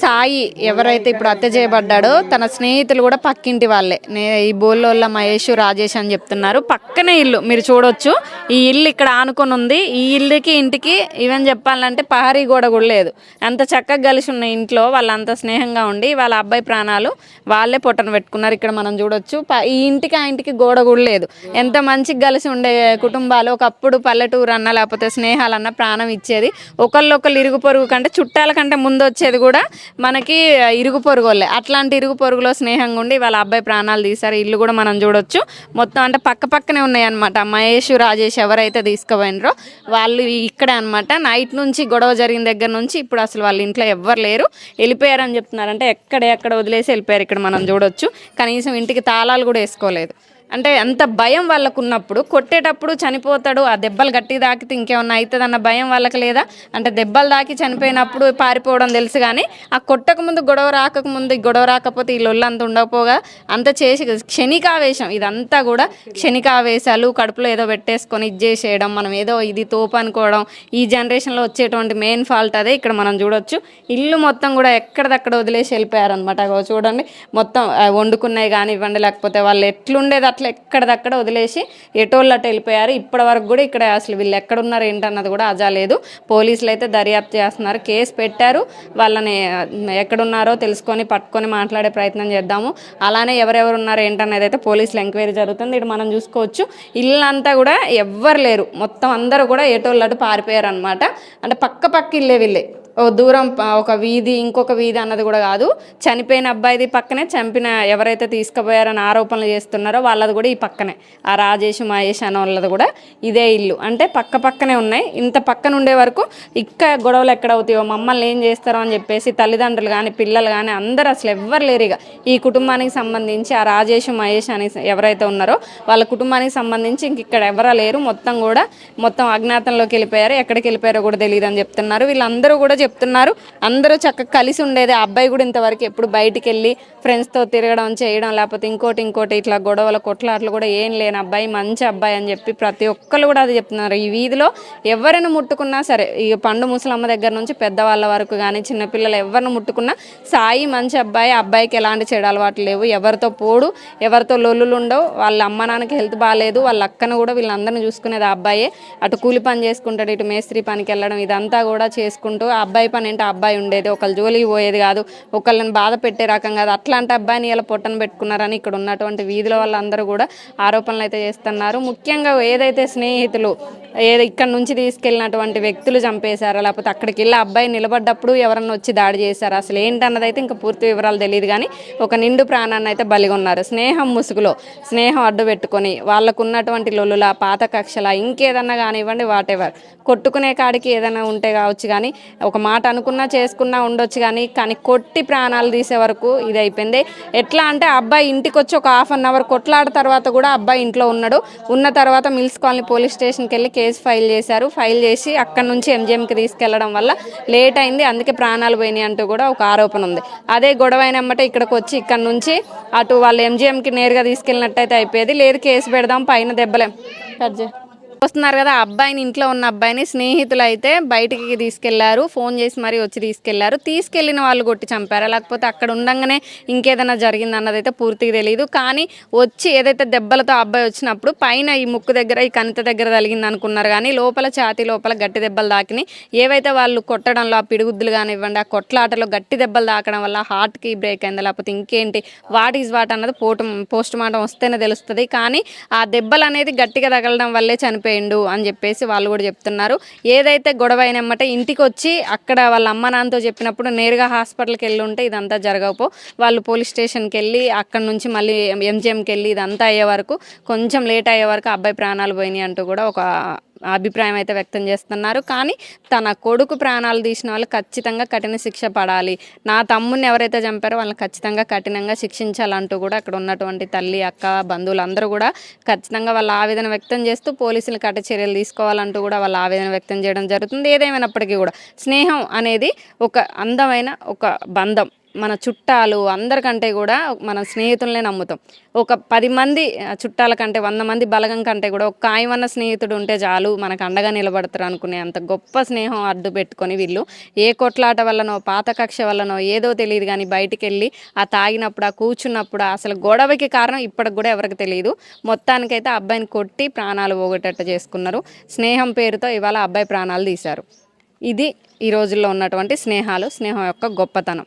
సాయి ఎవరైతే ఇప్పుడు హత్య చేయబడ్డాడో తన స్నేహితులు కూడా పక్కింటి వాళ్ళే. నే ఈ బోల్లోళ్ళ మహేష్ రాజేష్ అని చెప్తున్నారు. పక్కనే ఇల్లు మీరు చూడొచ్చు. ఈ ఇల్లు ఇక్కడ ఆనుకొని ఉంది. ఈ ఇల్లుకి ఇంటికి ఈవెన్ చెప్పాలంటే పహరీ గోడ కూడా లేదు. అంత చక్కగా కలిసి ఉన్న ఇంట్లో వాళ్ళంత స్నేహంగా ఉండి వాళ్ళ అబ్బాయి ప్రాణాలు వాళ్ళే పొట్టన పెట్టుకున్నారు. ఇక్కడ మనం చూడొచ్చు. ప- ఈ ఇంటికి ఆ ఇంటికి గోడ కూడా లేదు. ఎంత మంచిగా కలిసి ఉండే కుటుంబాలు ఒకప్పుడు పల్లెటూరు అన్న లేకపోతే స్నేహాలన్న ప్రాణం ఇచ్చేది. ఒకళ్ళొకళ్ళు ఇరుగు పొరుగు కంటే చుట్టాల కంటే ముందు వచ్చేది కూడా మనకి ఇరుగు పొరుగు అట్లాంటి ఇరుగు పొరుగులో స్నేహంగా ఉండి వాళ్ళ అబ్బాయి ప్రాణాలు తీశారు. ఇల్లు కూడా మనం చూడొచ్చు. మొత్తం అంటే పక్క పక్కనే ఉన్నాయన్నమాట. మహేష్ రాజేష్ ఎవరైతే తీసుకుపోయినరో వాళ్ళు ఇక్కడే అనమాట నైట్ నుంచి గొడవ జరిగిన దగ్గర నుంచి ఇప్పుడు అసలు వాళ్ళ ఇంట్లో ఎవ్వరు లేరు. వెళ్ళిపోయారని చెప్తున్నారు అంటే ఎక్కడ ఎక్కడ వదిలేసి వెళ్ళిపోయారు ఇక్కడ మనం చూడొచ్చు. కనీసం ఇంటికి తాళాలు కూడా వేసుకోలేదు. అంటే అంత భయం వాళ్ళకు ఉన్నప్పుడు కొట్టేటప్పుడు చనిపోతాడు ఆ దెబ్బలు గట్టి తాకితే ఇంకేమన్నా అవుతుంది అన్న భయం వాళ్ళకి లేదా? అంటే దెబ్బలు తాకి చనిపోయినప్పుడు పారిపోవడం తెలుసు కానీ ఆ కొట్టక ముందు గొడవ రాకముందు గొడవ రాకపోతే ఈ లొల్లంతా ఉండకపోగా అంత చేసి క్షణికావేశం. ఇదంతా కూడా క్షణికావేశాలు కడుపులో ఏదో పెట్టేసుకొని ఇది చేసేయడం మనం ఏదో ఇది తోపు అనుకోవడం ఈ జనరేషన్లో వచ్చేటువంటి మెయిన్ ఫాల్ట్ అదే ఇక్కడ మనం చూడొచ్చు. ఇల్లు మొత్తం కూడా ఎక్కడిదక్కడ వదిలేసి వెళ్ళిపోయారనమాట చూడండి మొత్తం వండుకున్నాయి కానీ ఇవ్వండి లేకపోతే వాళ్ళు ఎట్లుండేది అట్లా ఎక్కడిదక్కడ వదిలేసి ఎటోళ్ళు అటు వెళ్ళిపోయారు. ఇప్పటి వరకు కూడా ఇక్కడ అసలు వీళ్ళు ఎక్కడున్నారు ఏంటన్నది కూడా అజా లేదు. పోలీసులు అయితే దర్యాప్తు చేస్తున్నారు. కేసు పెట్టారు. వాళ్ళని ఎక్కడున్నారో తెలుసుకొని పట్టుకొని మాట్లాడే ప్రయత్నం చేద్దాము. అలానే ఎవరెవరు ఉన్నారు ఏంటనేది అయితే పోలీసులు ఎంక్వైరీ జరుగుతుంది. ఇటు మనం చూసుకోవచ్చు. ఇల్లంతా కూడా ఎవ్వరు లేరు. మొత్తం అందరూ కూడా ఎటోళ్ళు అటు పారిపోయారు అనమాట అంటే పక్క పక్క ఇల్లే వీళ్ళే. దూరం ఒక వీధి ఇంకొక వీధి అన్నది కూడా కాదు. చనిపోయిన అబ్బాయిది పక్కనే చంపిన ఎవరైతే తీసుకుపోయారని ఆరోపణలు చేస్తున్నారో వాళ్ళది కూడా ఈ పక్కనే. ఆ రాజేష్ మహేష్ అనే వాళ్ళది కూడా ఇదే ఇల్లు. అంటే పక్క పక్కనే ఉన్నాయి. ఇంత పక్కన ఉండే వరకు ఇక్కడ గొడవలు ఎక్కడ అవుతాయో మమ్మల్ని ఏం చేస్తారో అని చెప్పేసి తల్లిదండ్రులు కానీ పిల్లలు కానీ అందరూ అసలు ఎవ్వరు లేరు ఇక. ఈ కుటుంబానికి సంబంధించి ఆ రాజేష్ మహేష్ అని ఎవరైతే ఉన్నారో వాళ్ళ కుటుంబానికి సంబంధించి ఇంక ఇక్కడ ఎవరా లేరు. మొత్తం కూడా మొత్తం అజ్ఞాతంలోకి వెళ్ళిపోయారు. ఎక్కడికి వెళ్ళిపోయారో కూడా తెలియదు అని చెప్తున్నారు. వీళ్ళందరూ కూడా చెప్తున్నారు. అందరూ చక్కగా కలిసి ఉండేది. ఆ అబ్బాయి కూడా ఇంతవరకు ఎప్పుడు బయటికి వెళ్ళి ఫ్రెండ్స్తో తిరగడం చేయడం లేకపోతే ఇంకోటి ఇంకోటి ఇట్లా గొడవల కొట్లాట్లు కూడా ఏం లేని అబ్బాయి మంచి అబ్బాయి అని చెప్పి ప్రతి ఒక్కరు కూడా అది చెప్తున్నారు. ఈ వీధిలో ఎవరిని ముట్టుకున్నా సరే ఈ పండు ముసలమ్మ దగ్గర నుంచి పెద్దవాళ్ళ వరకు కానీ చిన్నపిల్లలు ఎవరిని ముట్టుకున్నా సాయి మంచి అబ్బాయి ఆ అబ్బాయికి ఎలాంటి చెడు అలవాట్లు లేవు. ఎవరితో పోడు ఎవరితో లొల్లులు ఉండవు. వాళ్ళ అమ్మ నాన్నకి హెల్త్ బాగాలేదు వాళ్ళ అక్కను కూడా వీళ్ళందరిని చూసుకునేది ఆ అబ్బాయే. అటు కూలి పని చేసుకుంటాడు ఇటు మేస్త్రి పనికి వెళ్ళడం ఇదంతా కూడా చేసుకుంటూ ఆ అబ్బాయి పని ఏంటో ఆ అబ్బాయి ఉండేది ఒకళ్ళు జోలికి పోయేది కాదు ఒకళ్ళని బాధ పెట్టే రకం కాదు. అట్లాంటి అబ్బాయిని ఇలా పొట్టను పెట్టుకున్నారని ఇక్కడ ఉన్నటువంటి వీధిలో వాళ్ళందరూ కూడా ఆరోపణలు అయితే చేస్తున్నారు. ముఖ్యంగా ఏదైతే స్నేహితులు ఏది ఇక్కడ నుంచి తీసుకెళ్ళినటువంటి వ్యక్తులు చంపేశారా లేకపోతే అక్కడికి వెళ్ళి ఆ అబ్బాయి నిలబడ్డప్పుడు ఎవరన్నా వచ్చి దాడి చేశారా? అసలు ఏంటన్నది అయితే ఇంకా పూర్తి వివరాలు తెలియదు కానీ ఒక నిండు ప్రాణాన్ని అయితే బలిగొన్నారు స్నేహం ముసుగులో స్నేహం అడ్డు పెట్టుకొని వాళ్ళకున్నటువంటి లొల్లుల పాత కక్షల ఇంకేదన్నా కానివ్వండి వాటెవర్ కొట్టుకునే కాడికి ఏదైనా ఉంటే కావచ్చు కానీ ఒక మాట అనుకున్నా చేసుకున్నా ఉండొచ్చు కానీ కానీ కొట్టి ప్రాణాలు తీసే వరకు ఇది అయిపోయింది. ఎట్లా అంటే అబ్బాయి ఇంటికి వచ్చి ఒక హాఫ్ అన్ అవర్ కొట్లాడ తర్వాత కూడా అబ్బాయి ఇంట్లో ఉన్నాడు. ఉన్న తర్వాత మిల్స్ కాలనీ పోలీస్ స్టేషన్కి వెళ్ళి కేసు ఫైల్ చేశారు. ఫైల్ చేసి అక్కడ నుంచి ఎంజిఎంకి తీసుకెళ్ళడం వల్ల లేట్ అయింది. అందుకే ప్రాణాలు పోయినాయి అంటూ కూడా ఒక ఆరోపణ ఉంది. అదే గొడవ అయినమ్మటే ఇక్కడికి వచ్చి ఇక్కడ నుంచి అటు వాళ్ళు ఎంజిఎంకి నేరుగా తీసుకెళ్ళినట్టయితే అయిపోయేది. లేదు కేసు పెడదాం పైన దెబ్బలేం. కట్ వస్తున్నారు కదా అబ్బాయిని ఇంట్లో ఉన్న అబ్బాయిని స్నేహితులు అయితే బయటికి తీసుకెళ్ళారు ఫోన్ చేసి మరీ వచ్చి తీసుకెళ్ళారు. తీసుకెళ్ళిన వాళ్ళు కొట్టి చంపారా? లేకపోతే అక్కడ ఉండగానే ఇంకేదైనా జరిగింది అన్నది అయితే పూర్తిగా తెలియదు కానీ వచ్చి ఏదైతే దెబ్బలతో అబ్బాయి వచ్చినప్పుడు పైన ఈ ముక్కు దగ్గర ఈ కణిత దగ్గర తగిలింది అనుకున్నారు కానీ లోపల ఛాతీ లోపల గట్టి దెబ్బలు తాకినాయి. ఏవైతే వాళ్ళు కొట్టడంలో ఆ పిడుగుద్దులు కానివ్వండి ఆ కొట్లాటలో గట్టి దెబ్బలు తాకడం వల్ల హార్ట్కి బ్రేక్ అయింది? లేకపోతే ఇంకేంటి? వాట్ ఈజ్ వాట్ అన్నది పోటు పోస్ట్ మార్టం వస్తేనే తెలుస్తుంది. కానీ ఆ దెబ్బలు అనేది గట్టిగా తగలడం వల్లే వేయండు అని చెప్పేసి వాళ్ళు కూడా చెప్తున్నారు. ఏదైతే గొడవ అయినమ్మటే ఇంటికి వచ్చి అక్కడ వాళ్ళ అమ్మ నాన్నతో చెప్పినప్పుడు నేరుగా హాస్పిటల్కి వెళ్ళి ఉంటే ఇదంతా జరగకపో. వాళ్ళు పోలీస్ స్టేషన్కి వెళ్ళి అక్కడ నుంచి మళ్ళీ ఎంజిఎంకి వెళ్ళి ఇదంతా అయ్యే వరకు కొంచెం లేట్ అయ్యే వరకు అబ్బాయి ప్రాణాలు పోయినాయి అంటూ కూడా ఒక అభిప్రాయం అయితే వ్యక్తం చేస్తున్నారు. కానీ తన కొడుకు ప్రాణాలు తీసిన వాళ్ళు ఖచ్చితంగా కఠిన శిక్ష పడాలి. నా తమ్ముడిని ఎవరైతే చంపారో వాళ్ళని ఖచ్చితంగా కఠినంగా శిక్షించాలంటూ కూడా అక్కడ ఉన్నటువంటి తల్లి అక్క బంధువులు అందరూ కూడా ఖచ్చితంగా వాళ్ళ ఆవేదన వ్యక్తం చేస్తూ పోలీసులు కఠిన చర్యలు తీసుకోవాలంటూ కూడా వాళ్ళ ఆవేదన వ్యక్తం చేయడం జరుగుతుంది. ఏదేమైనప్పటికీ కూడా స్నేహం అనేది ఒక అందమైన ఒక బంధం. మన చుట్టాలు అందరికంటే కూడా మన స్నేహితులనే నమ్ముతాం. ఒక పది మంది చుట్టాల కంటే వంద మంది బలగం కంటే కూడా ఒక ఆయమన్న స్నేహితుడు ఉంటే చాలు మనకు అండగా నిలబడతారు అనుకునే అంత గొప్ప స్నేహం అడ్డు పెట్టుకొని వీళ్ళు. ఏ కొట్లాట వల్లనో పాత కక్ష వల్లనో ఏదో తెలియదు కానీ బయటికి వెళ్ళి ఆ తాగినప్పుడు ఆ కూర్చున్నప్పుడు అసలు గొడవకి కారణం ఇప్పటికి కూడా ఎవరికి తెలియదు. మొత్తానికైతే అబ్బాయిని కొట్టి ప్రాణాలు పోగొట్టేట చేసుకున్నారు. స్నేహం పేరుతో ఇవాళ అబ్బాయి ప్రాణాలు తీశారు. ఇది ఈ రోజుల్లో ఉన్నటువంటి స్నేహాలు స్నేహం యొక్క గొప్పతనం.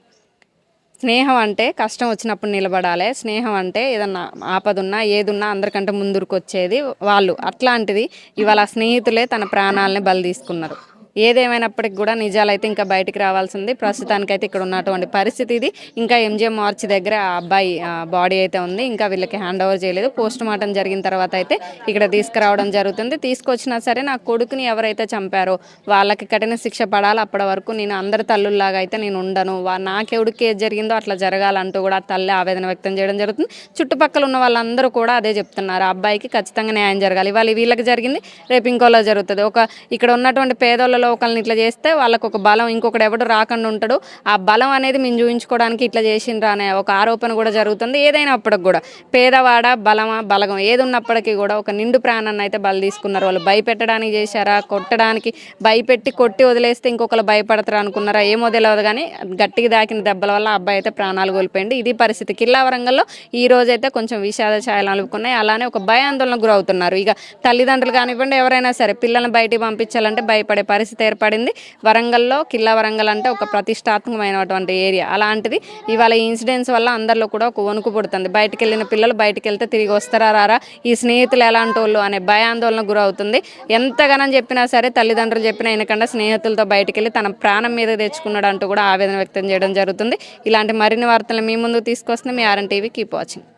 స్నేహం అంటే కష్టం వచ్చినప్పుడు నిలబడాలి. స్నేహం అంటే ఏదన్నా ఆపదున్నా ఏదున్నా అందరికంటే ముందుకు వచ్చేది వాళ్ళు. అట్లాంటిది ఇవాళ స్నేహితులే తన ప్రాణాలని బలి తీసుకున్నారు. ఏదేమైనప్పటికి కూడా నిజాలైతే ఇంకా బయటికి రావాల్సింది. ప్రస్తుతానికైతే ఇక్కడ ఉన్నటువంటి పరిస్థితి ఇది. ఇంకా ఎంజిఎం మార్చ్ దగ్గర ఆ అబ్బాయి బాడీ అయితే ఉంది. ఇంకా వీళ్ళకి హ్యాండ్ ఓవర్ చేయలేదు. పోస్ట్ మార్టం జరిగిన తర్వాత అయితే ఇక్కడ తీసుకురావడం జరుగుతుంది. తీసుకొచ్చినా సరే నా కొడుకుని ఎవరైతే చంపారో వాళ్ళకి కఠిన శిక్ష పడాలి. అప్పటి వరకు నేను అందరి తల్లుల్లాగా అయితే నేను ఉండను. వా- నాకెవడికి ఏది జరిగిందో అట్లా జరగాలంటూ కూడా తల్లి ఆవేదన వ్యక్తం చేయడం జరుగుతుంది. చుట్టుపక్కల ఉన్న వాళ్ళందరూ కూడా అదే చెప్తున్నారు. ఆ అబ్బాయికి ఖచ్చితంగా న్యాయం జరగాలి. ఇవాళ వీళ్ళకి జరిగింది. రేపు ఇంకోలా జరుగుతుంది. ఒక ఇక్కడ ఉన్నటువంటి పేదోళ్ళలో ఒకళ్ళని ఇట్లా చేస్తే వాళ్ళకు ఒక బలం ఇంకొకటి ఎవడు రాకుండా ఉంటాడు. ఆ బలం అనేది మేము చూపించుకోవడానికి ఇట్లా చేసిండ్రా అనే ఒక ఆరోపణ కూడా జరుగుతుంది. ఏదైనా అప్పటికి కూడా పేదవాడ బలమా బలగం ఏది ఉన్నప్పటికీ కూడా ఒక నిండు ప్రాణాన్ని అయితే బలి తీసుకున్నారు. వాళ్ళు భయపెట్టడానికి చేశారా కొట్టడానికి భయపెట్టి కొట్టి వదిలేస్తే ఇంకొకరు భయపడతారు అనుకున్నారా ఏమో తెలియదు కానీ గట్టిగా దాకిన దెబ్బల వల్ల అబ్బాయి అయితే ప్రాణాలు కోల్పోయింది ఇది పరిస్థితి. కిల్లా వరంగల్లో ఈ రోజు అయితే కొంచెం విషాద ఛాయలు అలుపుకున్నాయి. అలానే ఒక భయాందోళన గురవుతున్నారు. ఇక తల్లిదండ్రులు కానివ్వండి ఎవరైనా సరే పిల్లల్ని బయటికి పంపించాలంటే భయపడే పరిస్థితి ఏర్పడింది. వరంగల్లో కిల్లా వరంగల్ అంటే ఒక ప్రతిష్టాత్మకమైనటువంటి ఏరియా. అలాంటిది ఇవాళ ఈ ఇన్సిడెంట్స్ వల్ల అందరిలో కూడా ఒక వణుకు పుడుతుంది. బయటకు వెళ్ళిన పిల్లలు బయటికి వెళ్తే తిరిగి వస్తారా రారా? ఈ స్నేహితులు ఎలాంటి వాళ్ళు అనే భయాందోళనకు గురవుతుంది. ఎంతగానో చెప్పినా సరే తల్లిదండ్రులు చెప్పినా వెనకుండా స్నేహితులతో బయటికి వెళ్ళి తన ప్రాణం మీద తెచ్చుకున్నాడు అంటూ కూడా ఆవేదన వ్యక్తం చేయడం జరుగుతుంది. ఇలాంటి మరిన్ని వార్తలు మీ ముందు తీసుకొస్తుంది మీ ఆర్ఎన్ టీవీ. Keep watching.